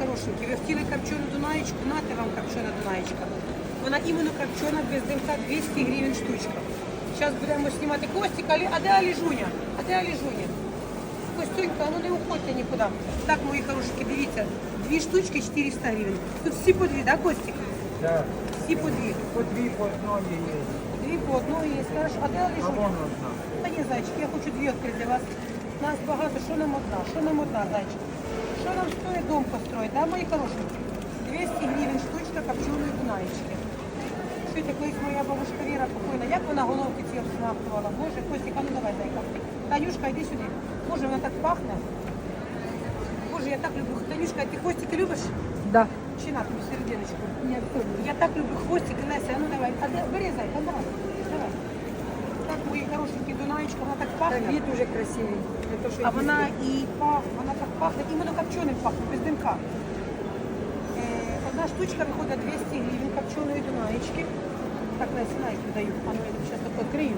хорошенькі, ви хотіли копчену дунаєчку, нате вам копчена дунаєчка. Вона іменно копчена без димка 200 гривень штучка. Зараз будемо знімати Костік, Алі- а де Аліжуня? А де Аліжуня? Костюнька, ну не уходьте нікуди. Так, мої хорошенькі, дивіться, дві штучки 400 гривень. Тут всі по дві, да, Костік? Да, Всі по дві. по дві по одній є. Дві по одної є. Скажеш, а де А Аліжуня? вон одна. Та ні, зайчик, я хочу дві відкрити для вас. Нас багато, що нам одна? Що нам одна, зайчик? Що нам стоїть дом построїть, да, мої хорошенькі? 200 гривень штучка копченої дунаєчки. Чуєте, колись моя бабушка Віра покойна, як вона головки ці обсмактувала? Боже, Костік, а ну давай, зайка. Танюшка, йди сюди. Боже, вона так пахне. Боже, я так люблю. Танюшка, ти хвостики любиш? Да. Чи на тобі серединочку? Я так люблю хвостики, Леся, а ну давай. А де, бери, зайка, давай. Давай. Так, мої хорошенькі дунаєчка, вона так пахне. Вид уже красивый. Не то, что А вона і пахне, вона так пахне, іменно копченим пахне, без димка. Е, одна штучка виходить 200 гривень копченої дунаєчки. Так, Леся, на їх даю. А ну я зараз так відкрию.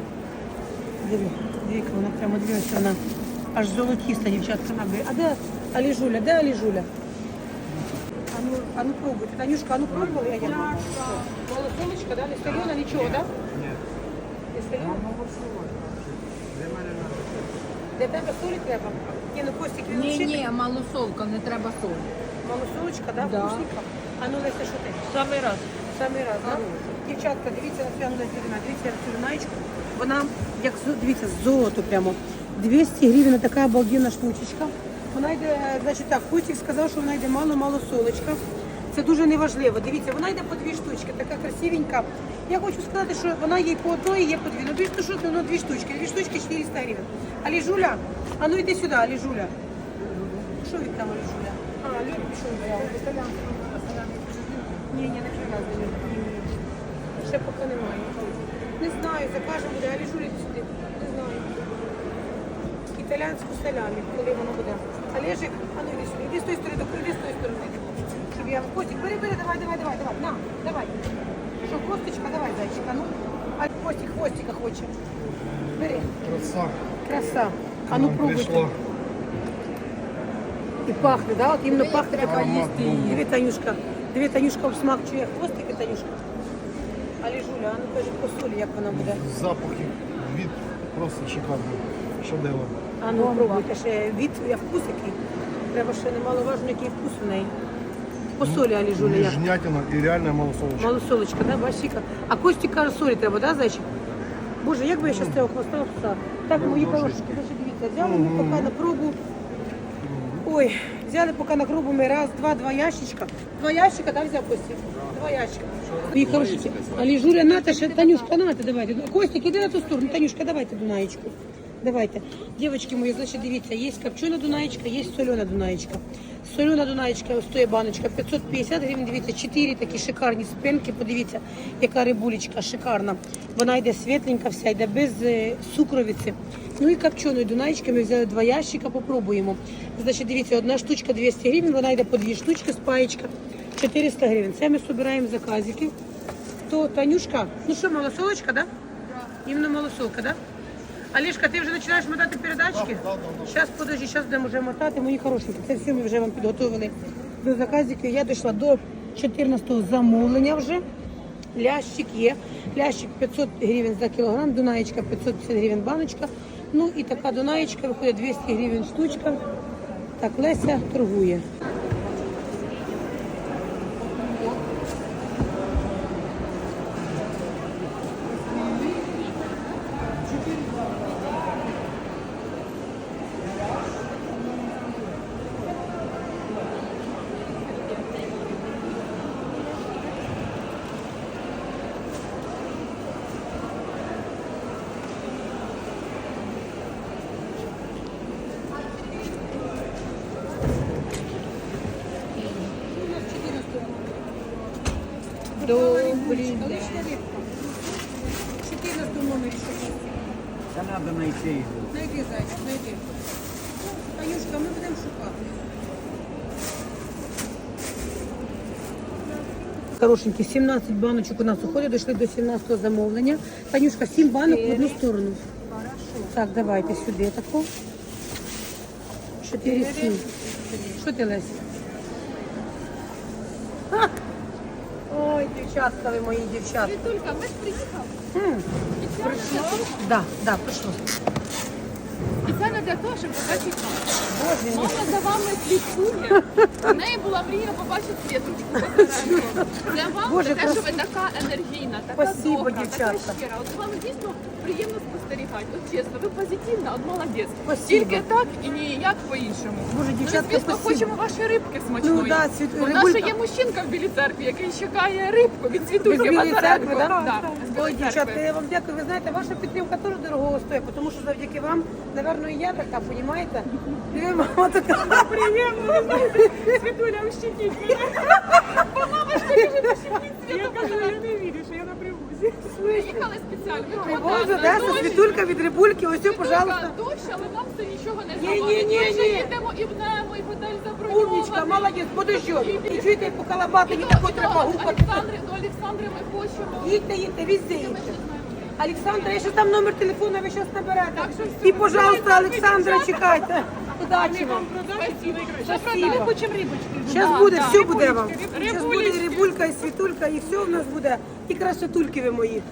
Диви, дивіться, вона прямо дивиться, вона аж золотіста, дівчатка, набере. А де Аліжуля, де Аліжуля? А ну, а ну пробуйте. Танюшка, а ну пробували я яблуко? Малосолочка, да? Не солена, нічого, да? Ні. Не? Де мене надо? Для тебе солі треба? Ні, ну Костик, він Ні, ні, малосолка, не треба солі. Малосолочка, да, Да. вкусненька? А ну Леся, що ти? Самий раз. Самий раз, да? Дівчатка, дивіться на цю Ангеліна, дивіться на цю лунаєчку. Вона, як зо- дивіться, золото прямо. 200 гривень така обалденна штучечка. Вона йде, значить так, Костік сказав, що вона йде мало-мало солочка. Це дуже неважливо. Дивіться, вона йде по дві штучки, така красивенька. Я хочу сказати, що вона є по одної, є по дві. Ну дві штучки, ну дві штучки. Дві штучки 400 гривень. Алі Жуля, а ну йди сюди, Алі Жуля. Що від там Алі Жуля? А, Люд пішов взяв. Ні, ні, не ні. Ще поки немає. Не знаю, закажемо буде, але жулі сюди. Не знаю. Італіанську салямі, коли воно буде. Олежик, а ну іди сюди, іди з тої сторони, іди з тої сторони. Щоб я... Костик, бери, бери, давай, давай, давай, давай. На, давай. Що, косточка, давай, зайчика, ну. А Костик хвостика хоче. Бери. Краса. Краса. А ну пробуйте. прийшла. І пахне, да? От іменно пахне. треба така- їсти. Диви, Танюшка, диви, Танюшка обсмакчує хвостики, Танюшка. Але Жуля, а ну кажи по солі, як вона буде. Запахи. Від просто шикарний. Шедевр. А ну пробуйте ще від, я вкус який. Треба ще немаловажно, який вкус у неї. По солі, Алі Жуля, як? Ніжнятина і реальна малосолочка. Малосолочка, да, бачика? А Костік каже, солі треба, да, зайчик? Боже, як би я зараз цього хвоста пса? Так, мої хороші, значить, дивіться, взяли ми поки на пробу. Ой, взяли поки на пробу ми раз, два, два ящичка. Два ящика, да, взяв Костік? Два ящика. Мої хороші. Алі Жуля, нате, ще, Танюшка, нате, давайте. Костік, іди на ту сторону. Танюшка, давайте Дунаєчку. Давайте. Девочки мої, значить, дивіться, є копчена Дунаєчка, є солена Дунаєчка. Солена Дунаєчка, ось стоїть баночка, 550 гривень, дивіться, 4 такі шикарні спинки, подивіться, яка рибулечка шикарна. Вона йде світленька вся, йде без е, сукровиці. Ну і копченої Дунаєчки ми взяли два ящика, попробуємо. Значить, дивіться, одна штучка 200 гривень, вона йде по дві штучки, спаєчка, 400 гривень. Це ми збираємо заказики. То Танюшка, ну що, малосолочка, да? Іменно малосолка, да? Олежка, ти вже починаєш мотати передачки? Зараз, подожди, зараз будемо вже мотати, мої хорошенькі. Це все ми вже вам підготовили до заказиків. Я дійшла до 14-го замовлення вже. Лящик є. Лящик 500 гривень за кілограм, дунаєчка 550 гривень баночка. Ну і така дунаєчка виходить 200 гривень штучка. Так, Леся торгує. Добрий день. 14 номері що є. Та треба знайти його. Найди, зайчик, найди. Танюшка, ми будемо шукати. Хорошенькі, 17 баночок у нас уходить, дійшли до 17 замовлення. Танюшка, 7 банок в одну сторону. Так, давайте сюди таку. 4, 7. Що ти, Леся? Ой, дівчатка ви мої дівчатка. Вітулька, ми ж приїхали. М, Прийшло? Да, да, прийшло. Спеціально для того, щоб побачити вас. Боже мій. Мама за вами слідкує. У неї була мрія побачити світочку. Для вас Боже, те, що ви така енергійна, така Спасибо, добра, дівчатка. така щира. От з вами дійсно приємно спостерігати. От чесно, ви позитивна, от молодець. Спасибо. Тільки так і ніяк по-іншому. Боже, Ну, звісно, спасибо. хочемо вашої рибки смачної. Ну, да, світ- У нас рибулька. ще є мужчинка в білій церкві, який чекає рибку від Ви з світульки Білої церкви, да? Да, з Ой, Білої дівчатка, церкви. я вам дякую. Ви знаєте, ваша підтримка теж дорогого стоїть, тому що завдяки вам, напевно, і я така, розумієте? І мама така приємно. Світуля, ущипніть мене. Бо мама ж каже, ущипніть світу. Я не вірю, що я на привозі. Приїхали спеціально. Ой, Боже, Деса, світулька від рибульки, ось, пожалуйста. Дощ, але нам це нічого не Ні, завадить. ні, ні, Ми вже ні. їдемо і в немо, і готель заброньований. Умнічка, молодець, подождет. І чуєте, по калабатині І такої треба до гукати. Олександри, до Олександри ми хочемо. Їдьте, їдьте, везде їдьте. Олександра, я ще там номер телефону, ви зараз наберете. Що все, І, пожалуйста, Олександра, чекайте. Удачі вам. Спасибо. Ми хочемо рибочки. Зараз буде, все буде вам. Зараз буде і рибулька, і світулька, і все в нас буде. І красотульки ви мої.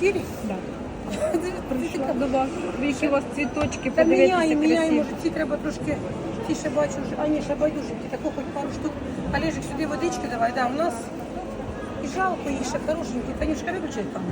4? Да. Які у вас цвіточки, Міняємо, міняємо. Ці треба трошки, ті ще бачу, а ні, ще байдужики, тако хоч пару штук. Олежик, сюди водички давай, да, у нас і жалко їх ще хорошенькі. Танюшка, виключай там.